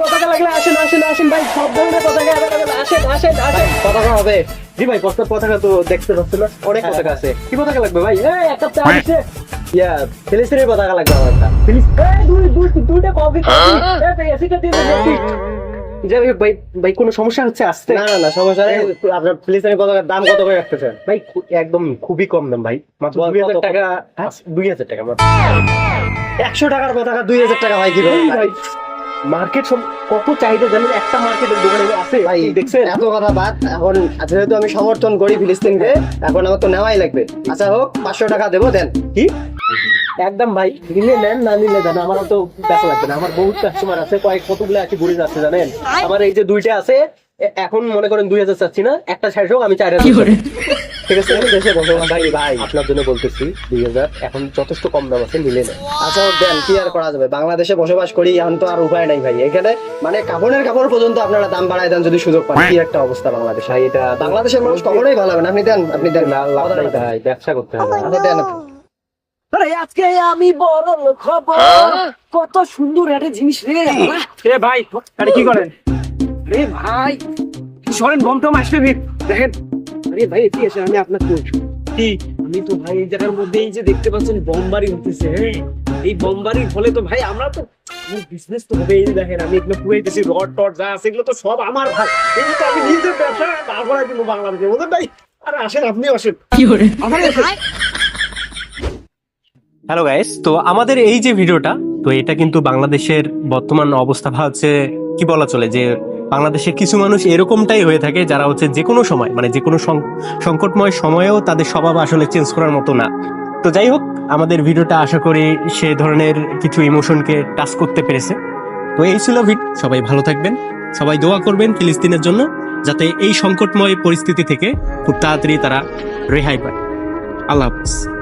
পতাকা লাগলে আসেন আসেন আসেন ভাই সব ধরনের পতাকা আসেন আসেন আসেন। পতাকা হবে। জি ভাই পতাকা পতাকা তো দেখতে না অনেক পতাকা আছে। কি পতাকা লাগবে ভাই? এই একটা চা ইয়া ফিলিস্তিনের পতাকা লাগবে আমার একটা। প্লিজ এই দুই দুই দুইটা কফি কফি এই ভাই এসিটা দিয়ে দিন ভাই ভাই কোনো সমস্যা হচ্ছে আসতে? না না না সমস্যা নেই। আপনার ফিলিস্তিনের পতাকার দাম কত করে রাখতেছেন? ভাই একদম খুবই কম দাম ভাই। মাত্র বল, দুই হাজার টাকা দুই হাজার টাকা মাত্র। একশো টাকার পতাকা দুই হাজার টাকা হয় কি? ভাই মার্কেট কত চাহিদা জানেন? একটা মার্কেটের দোকানে আছে ভাই দেখছেন? এত কথা বাদ এখন যেহেতু আমি সমর্থন করি ফিলিস্তিনকে এখন আমার তো নেওয়াই লাগবে। আচ্ছা হোক পাঁচশো টাকা দেবো দেন। কি? একদম ভাই নিলে নেন না নিলে দেন আমার তো ব্যথা লাগবে না। আমার বহুত কাস্টমার আছে কয়েক কতগুলো আছে ঘুরে যাচ্ছে জানেন? আমার এই যে দুইটা আছে এখন মনে করেন দুই হাজার চাচ্ছি না একটা শেষ হোক আমি চার হাজার ঠিক আছে? আমি দেশে বসে ভাই ভাই আপনার জন্য বলতেছি দুই হাজার এখন যথেষ্ট কম দাম আছে আচ্ছা দেন কি আর করা যাবে? বাংলাদেশে বসবাস করি এখন তো আর উপায় নাই ভাই। এখানে মানে কাপড়ের কাপড় পর্যন্ত আপনারা দাম বাড়ায় দেন যদি সুযোগ পান। কি একটা অবস্থা বাংলাদেশ? ভাই এটা বাংলাদেশের মানুষ কখনোই ভালো হবে না। আপনি দেন আপনি দেন। লাভ ভাই ব্যবসা করতে হবে। দেন আজকে আমি বড় খবর কত সুন্দর একটা জিনিস রে। ভাই কি করেন? রে ভাই সরেন বম টম আসবে রে। দেখেন। আরে ভাই এটি এসে আমি আপনার বলছি কি আমি তো ভাই এই জায়গার মধ্যে এই যে দেখতে পাচ্ছেন বোমবারি উঠতেছে হ্যাঁ? এই বোমবারির ফলে তো ভাই আমরা তো বিজনেস তো হবে এই দেখেন আমি এগুলো পুরাইতেছি রড টড যা আছে এগুলো তো সব আমার ভাই। এই তো আমি নিজের ব্যবসা দাঁড় করাই দিব বাংলাদেশে বুঝলেন ভাই? আরে আসেন আপনি আসেন। আমার হ্যালো গাইস তো আমাদের এই যে ভিডিওটা তো এটা কিন্তু বাংলাদেশের বর্তমান অবস্থা হচ্ছে কি বলা চলে যে বাংলাদেশের কিছু মানুষ এরকমটাই হয়ে থাকে যারা হচ্ছে যে কোনো সময় মানে যে কোনো সংকটময় সময়েও তাদের স্বভাব আসলে চেঞ্জ করার মতো না। তো যাই হোক, আমাদের ভিডিওটা আশা করি সে ধরনের কিছু ইমোশনকে টাচ করতে পেরেছে। তো এই ছিল ভিড সবাই ভালো থাকবেন। সবাই দোয়া করবেন ফিলিস্তিনের জন্য, যাতে এই সংকটময় পরিস্থিতি থেকে খুব তাড়াতাড়ি তারা রেহাই পায়। আল্লাহ হাফিজ।